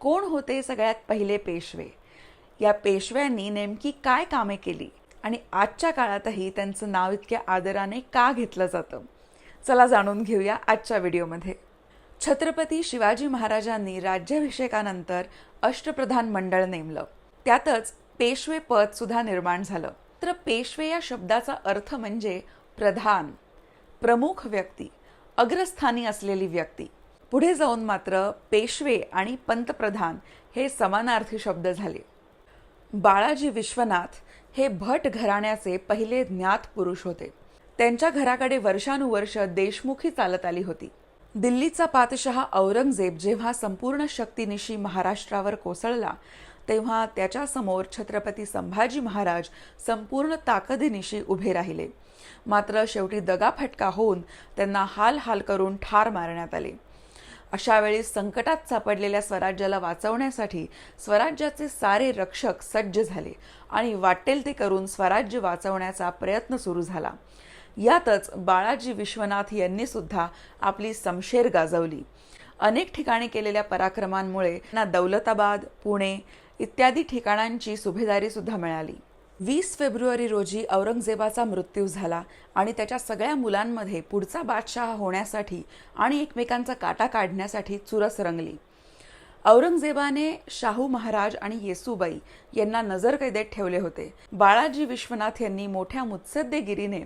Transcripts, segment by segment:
कोण होते सगळ्यात पहिले पेशवे? या पेशव्यांनी नेमकी काय कामे केली? आणि आजच्या काळातही त्यांचं नाव इतक्या आदराने का घेतलं जातं? चला जाणून घेऊया आजच्या व्हिडिओमध्ये. छत्रपती शिवाजी महाराजांनी राज्याभिषेकानंतर अष्टप्रधान मंडळ नेमलं. त्यातच पेशवे पद सुद्धा निर्माण झालं. तर पेशवे या शब्दाचा अर्थ म्हणजे प्रधान प्रमुख व्यक्ती अग्रस्थानी असलेली व्यक्ती. पुढे जाऊन मात्र पेशवे आणि पंतप्रधान हे समानार्थी शब्द झाले. बाळाजी विश्वनाथ हे भट घराण्याचे पहिले ज्ञात पुरुष होते. त्यांच्या घराकडे वर्षानुवर्ष देशमुखी चालत आली होती. दिल्लीचा पातशहा औरंगजेब जेव्हा संपूर्ण शक्तीनिशी महाराष्ट्रावर कोसळला तेव्हा त्याच्यासमोर छत्रपती संभाजी महाराज संपूर्ण ताकदीनिशी उभे राहिले. मात्र शेवटी दगाफटका होऊन त्यांना हाल हाल करून ठार मारण्यात आले. अशा वेळी संकटात सापडलेल्या स्वराज्याला वाचवण्यासाठी स्वराज्याचे सारे रक्षक सज्ज झाले आणि वाटेल ते करून स्वराज्य वाचवण्याचा प्रयत्न सुरू झाला. यातच बाळाजी विश्वनाथ यांनी सुद्धा आपली समशेर गाजवली. अनेक ठिकाणी केलेल्या पराक्रमांमुळे त्यांना दौलताबाद पुणे इत्यादी ठिकाणांची सुभेदारी सुद्धा मिळाली. वीस फेब्रुवारी रोजी औरंगजेबाचा मृत्यू झाला आणि त्याच्या सगळ्या मुलांमध्ये पुढचा बादशहा होण्यासाठी आणि एकमेकांचा काटा काढण्यासाठी चुरस रंगली. औरंगजेबाने शाहू महाराज आणि येसूबाई यांना नजरकैदेत ठेवले होते. बाळाजी विश्वनाथ यांनी मोठ्या मुत्सद्देगिरीने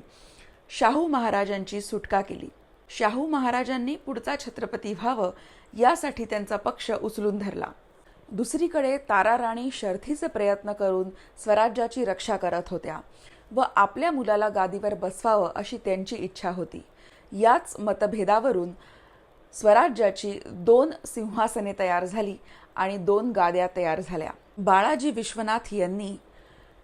शाहू महाराजांची सुटका केली. शाहू महाराजांनी पुढचा छत्रपती व्हावं यासाठी त्यांचा पक्ष उचलून धरला. दुसरीकडे तारा राणी शर्थीचे प्रयत्न करून स्वराज्याची रक्षा करत होत्या व आपल्या मुलाला गादीवर बसवावं अशी त्यांची इच्छा होती. याच मतभेदावरून स्वराज्याची दोन सिंहासने तयार झाली आणि दोन गाद्या तयार झाल्या. बाळाजी विश्वनाथ यांनी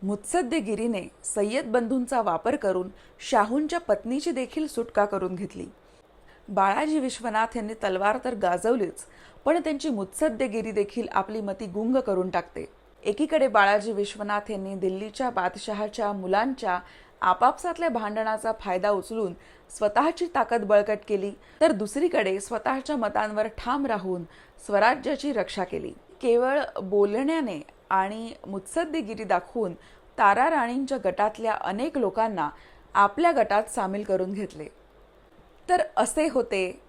मुत्सद्देगिरीने सय्यद बंधूंचा वापर करून शाहूंच्या पत्नीची देखील सुटका करून घेतली. बाळाजी विश्वनाथ यांनी तलवार तर गाजवलीच पण त्यांची मुत्सद्देगिरी देखील आपली मती गुंग करून टाकते. एकीकडे बाळाजी विश्वनाथ यांनी दिल्लीच्या बादशहाच्या मुलांच्या आपापसातल्या भांडणाचा फायदा उचलून स्वतःची ताकद बळकट केली तर दुसरीकडे स्वतःच्या मतांवर ठाम राहून स्वराज्याची रक्षा केली. केवळ बोलण्याने आणि मुत्सद्देगिरी दाखवून तारा राणींच्या गटातल्या अनेक लोकांना आपल्या गटात सामील करून घेतले. तर असे होते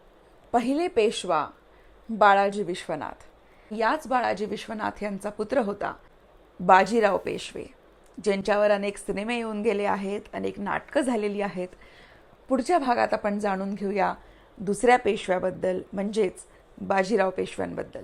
पहिले पेशवा. बाळाजी विश्वनाथ. याच बाळाजी विश्वनाथ यांचा पुत्र होता बाजीराव पेशवे. ज्यांच्यावर अनेक सिनेमे येऊन गेले आहेत अनेक नाटकं झालेली आहेत. पुढच्या भागात आपण जाणून घेऊया दुसऱ्या पेशव्याबद्दल म्हणजेच बाजीराव पेशव्यांबद्दल.